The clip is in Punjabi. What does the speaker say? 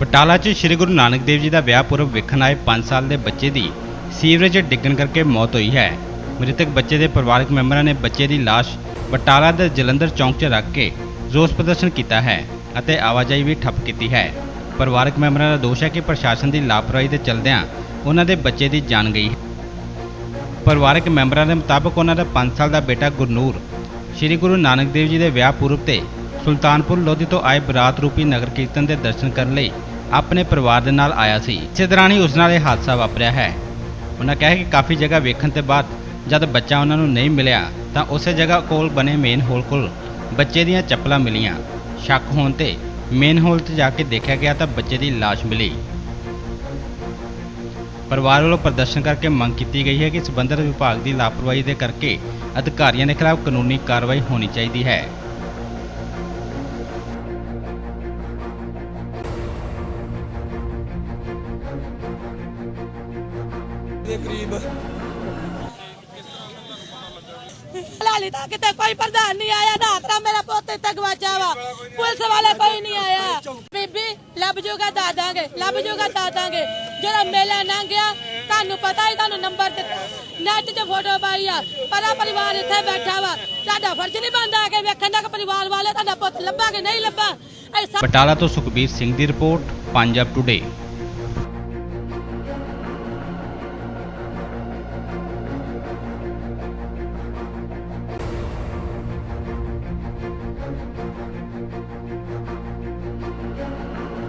ਬਟਾਲਾ 'ਚ ਸ੍ਰੀ ਗੁਰੂ ਨਾਨਕ ਦੇਵ ਜੀ ਦਾ ਵਿਆਹ ਪੁਰਬ ਵੇਖਣ ਆਏ 5 ਸਾਲ ਦੇ ਬੱਚੇ ਦੀ ਸੀਵਰੇਜ ਡਿੱਗਣ ਕਰਕੇ ਮੌਤ ਹੋਈ ਹੈ। ਮ੍ਰਿਤਕ ਬੱਚੇ ਦੇ ਪਰਿਵਾਰਕ ਮੈਂਬਰਾਂ ਨੇ ਬੱਚੇ ਦੀ ਲਾਸ਼ ਬਟਾਲਾ ਦੇ ਜਲੰਧਰ ਚੌਂਕ 'ਚ ਰੱਖ ਕੇ ਰੋਸ ਪ੍ਰਦਰਸ਼ਨ ਕੀਤਾ ਹੈ ਅਤੇ ਆਵਾਜਾਈ ਵੀ ਠੱਪ ਕੀਤੀ ਹੈ। ਪਰਿਵਾਰਕ ਮੈਂਬਰਾਂ ਦਾ ਦੋਸ਼ ਹੈ ਕਿ ਪ੍ਰਸ਼ਾਸਨ ਦੀ ਲਾਪਰਵਾਹੀ ਦੇ ਚਲਦਿਆਂ ਉਹਨਾਂ ਦੇ ਬੱਚੇ ਦੀ ਜਾਨ ਗਈ ਪਰਿਵਾਰਕ ਮੈਂਬਰਾਂ ਦੇ ਮੁਤਾਬਕ ਉਹਨਾਂ ਦਾ 5 ਸਾਲ ਦਾ ਬੇਟਾ ਗੁਰਨੂਰ ਸ੍ਰੀ ਗੁਰੂ ਨਾਨਕ ਦੇਵ ਜੀ ਦੇ ਵਿਆਹ ਪੁਰਬ ਤੇ ਸੁਲਤਾਨਪੁਰ ਲੋਧੀ ਤੋਂ ਆਏ ਬਰਾਤ ਰੂਪੀ ਨਗਰ ਕੀਰਤਨ ਦੇ ਦਰਸ਼ਨ ਕਰਨ ਲਈ ਆਪਣੇ ਪਰਿਵਾਰ ਦੇ ਨਾਲ ਆਇਆ ਸੀ। ਇਸੇ ਦੌਰਾਨ ਹੀ ਉਸ ਨਾਲ ਇਹ ਹਾਦਸਾ ਵਾਪਰਿਆ ਹੈ। ਉਹਨਾਂ ਕਿਹਾ ਕਿ ਕਾਫੀ ਜਗ੍ਹਾ ਵੇਖਣ ਤੋਂ ਬਾਅਦ ਜਦ ਬੱਚਾ ਉਹਨਾਂ ਨੂੰ ਨਹੀਂ ਮਿਲਿਆ, ਤਾਂ ਉਸੇ ਜਗ੍ਹਾ ਕੋਲ ਬਣੇ ਮੇਨ ਹੋਲ ਕੋਲ ਬੱਚੇ ਦੀਆਂ ਚੱਪਲਾਂ ਮਿਲੀਆਂ। ਸ਼ੱਕ ਹੋਣ ਤੇ ਮੇਨ ਹੋਲ 'ਤੇ ਜਾ ਕੇ ਦੇਖਿਆ ਗਿਆ ਤਾਂ ਬੱਚੇ ਦੀ ਲਾਸ਼ ਮਿਲੀ। ਪਰਿਵਾਰ ਵੱਲੋਂ ਪ੍ਰਦਰਸ਼ਨ ਕਰਕੇ ਮੰਗ ਕੀਤੀ ਗਈ ਹੈ ਕਿ ਸਬੰਧਤ ਵਿਭਾਗ ਦੀ ਲਾਪਰਵਾਹੀ ਦੇ ਕਰਕੇ ਅਧਿਕਾਰੀਆਂ ਦੇ ਖਿਲਾਫ ਕਾਨੂੰਨੀ ਕਾਰਵਾਈ ਹੋਣੀ ਚਾਹੀਦੀ ਹੈ। ਦੇ ਕਰੀਬ। ਲਾਲੀ ਤਾਂ ਕਿਤੇ ਕੋਈ ਪ੍ਰਧਾਨ ਨਹੀਂ ਆਇਆ ਨਾ ਤਰਾ ਮੇਰਾ ਪੁੱਤ ਇੱਥੇ ਗਵਾਚਾ ਵਾ। ਪੁਲਿਸ ਵਾਲੇ ਕੋਈ ਨਹੀਂ ਆਇਆ। ਬੀਬੀ ਲੱਭ ਜੂਗਾ ਦਾ ਦਾਂਗੇ ਲੱਭ ਜੂਗਾ ਦਾ ਦਾਂਗੇ। ਜਿਹੜਾ ਮੇਲਾ ਨਾ ਗਿਆ ਤੁਹਾਨੂੰ ਪਤਾ ਹੀ ਤੁਹਾਨੂੰ ਨੰਬਰ ਦਿੱਤਾ। ਨੈਟ 'ਚ ਫੋਟੋ ਪਾਈ ਆ। ਪਰਾ ਪਰਿਵਾਰ ਇੱਥੇ ਬੈਠਾ ਵਾ। ਤੁਹਾਡਾ ਫਰਜ਼ ਨਹੀਂ ਬਣਦਾ ਆ ਕੇ ਵੇਖਣ ਦਾ ਕਿ ਪਰਿਵਾਰ ਵਾਲੇ ਤੁਹਾਡਾ ਪੁੱਤ ਲੱਭਾ ਕਿ ਨਹੀਂ ਲੱਭਾ। ਐਸਾ ਬਟਾਲਾ ਤੋਂ ਸੁਖਬੀਰ ਸਿੰਘ ਦੀ ਰਿਪੋਰਟ ਪੰਜਾਬ ਟੁਡੇ